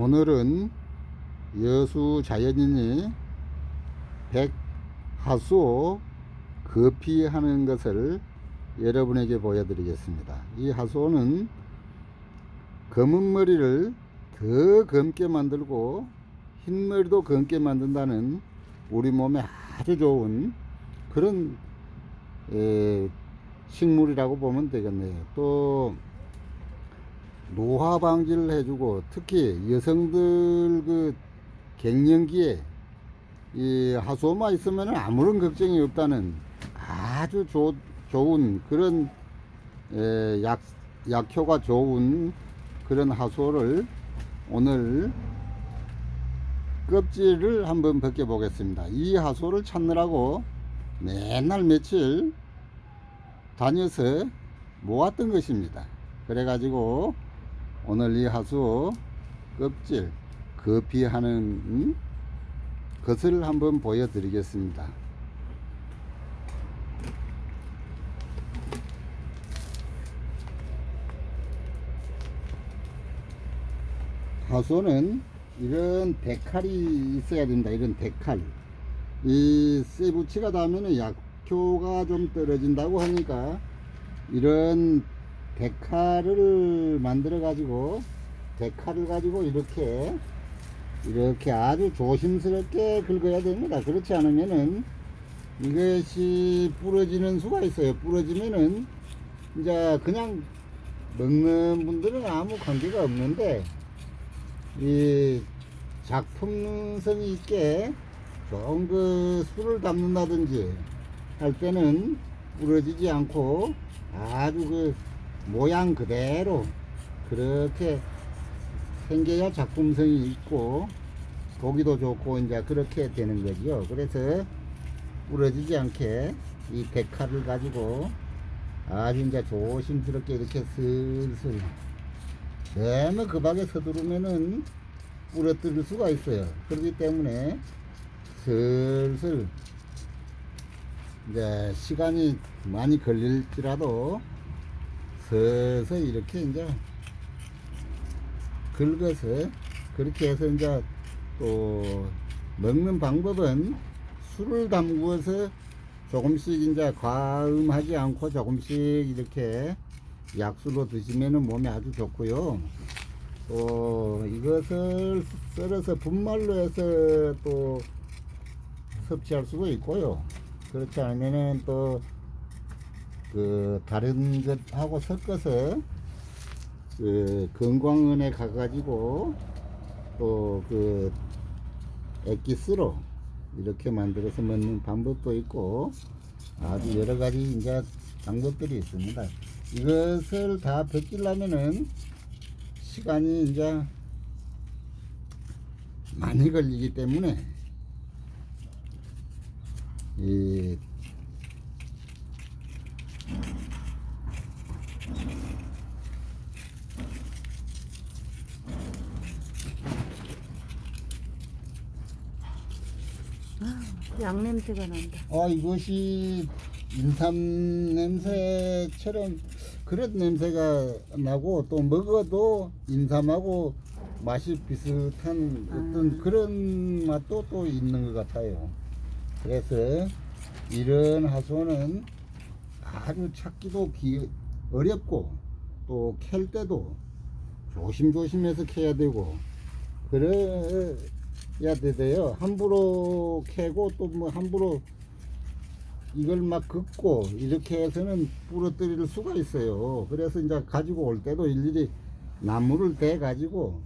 오늘은 여수 자연인이 백하수 거피하는 것을 여러분에게 보여드리겠습니다. 이 하수는 검은 머리를 더 검게 만들고 흰 머리도 검게 만든다는 우리 몸에 아주 좋은 그런 에, 식물이라고 보면 되겠네요. 또 노화 방지를 해주고 특히 여성들 그 갱년기에 이 하수오만 있으면 아무런 걱정이 없다는 아주 조, 좋은 그런 에, 약, 약효가 좋은 그런 하수오를 오늘 껍질을 한번 벗겨 보겠습니다. 이 하수오를 찾느라고 맨날 며칠 다녀서 모았던 것입니다. 그래 가지고 오늘 이 하수 껍질 거피하는 음, 것을 한번 보여드리겠습니다. 하수는 이런 데칼이 있어야 된다. 이런 데칼. 이 세부치가 닿으면 약효가 좀 떨어진다고 하니까 이런 데칼을 만들어 가지고 데칼을 가지고 이렇게 이렇게 아주 조심스럽게 긁어야 됩니다. 그렇지 않으면은 이것이 부러지는 수가 있어요. 부러지면은 이제 그냥 먹는 분들은 아무 관계가 없는데 이 작품성이 있게 좋은 그 술을 담는다든지 할 때는 부러지지 않고 아주 그 모양 그대로 그렇게 생겨야 작품성이 있고 보기도 좋고 이제 그렇게 되는 거죠. 그래서 부러지지 않게 이 데칼을 가지고 아주 이제 조심스럽게 이렇게 슬슬 너무 급하게 서두르면은 부러뜨릴 수가 있어요. 그렇기 때문에 슬슬 이제 시간이 많이 걸릴지라도 서서 이렇게 이제 긁어서 그렇게 해서 이제 또 먹는 방법은 술을 담그어서 조금씩 이제 과음하지 않고 조금씩 이렇게 약수로 드시면은 몸에 아주 좋고요. 또 이것을 썰어서 분말로 해서 또 섭취할 수도 있고요. 그렇지 않으면은 또 그 다른 것하고 섞어서 그 건강원에 가가지고 또 그 액기스로 이렇게 만들어서 먹는 방법도 있고 아주 여러 가지 이제 방법들이 있습니다. 이것을 다 벗기려면은 시간이 이제 많이 걸리기 때문에 이 양 냄새가 난다. 아, 이것이 인삼 냄새처럼 그런 냄새가 나고 또 먹어도 인삼하고 맛이 비슷한 어떤 아. 그런 맛도 또 있는 것 같아요. 그래서 이런 하수는 아주 찾기도 기, 어렵고 또 캘 때도 조심조심해서 캐야 되고 그래 야 되대요. 함부로 캐고 또 뭐 함부로 이걸 막 긋고 이렇게 해서는 부러뜨릴 수가 있어요. 그래서 이제 가지고 올 때도 일일이 나무를 대 가지고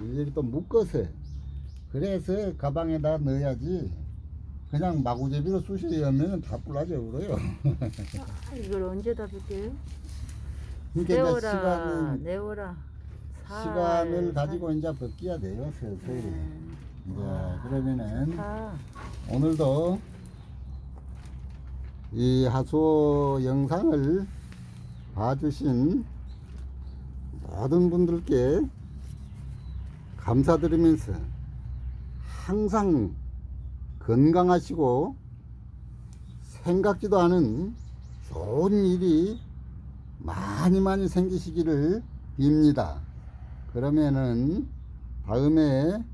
일일이 또 묶어서 그래서 가방에다 넣어야지 그냥 마구제비로 쑤시려 하면 다 불나져 그래요. 아, 이걸 언제 다 볼게요? 그러니까 이제 내오라, 시간은 내오라. 시간을 가지고 이제 벗겨야 돼요. 슬슬. 음, 이제 그러면은 다 오늘도 이 하수 영상을 봐주신 모든 분들께 감사드리면서 항상 건강하시고 생각지도 않은 좋은 일이 많이 많이 생기시기를 빕니다. 그러면은 다음에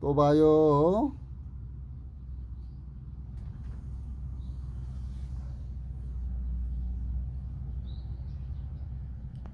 또 봐요.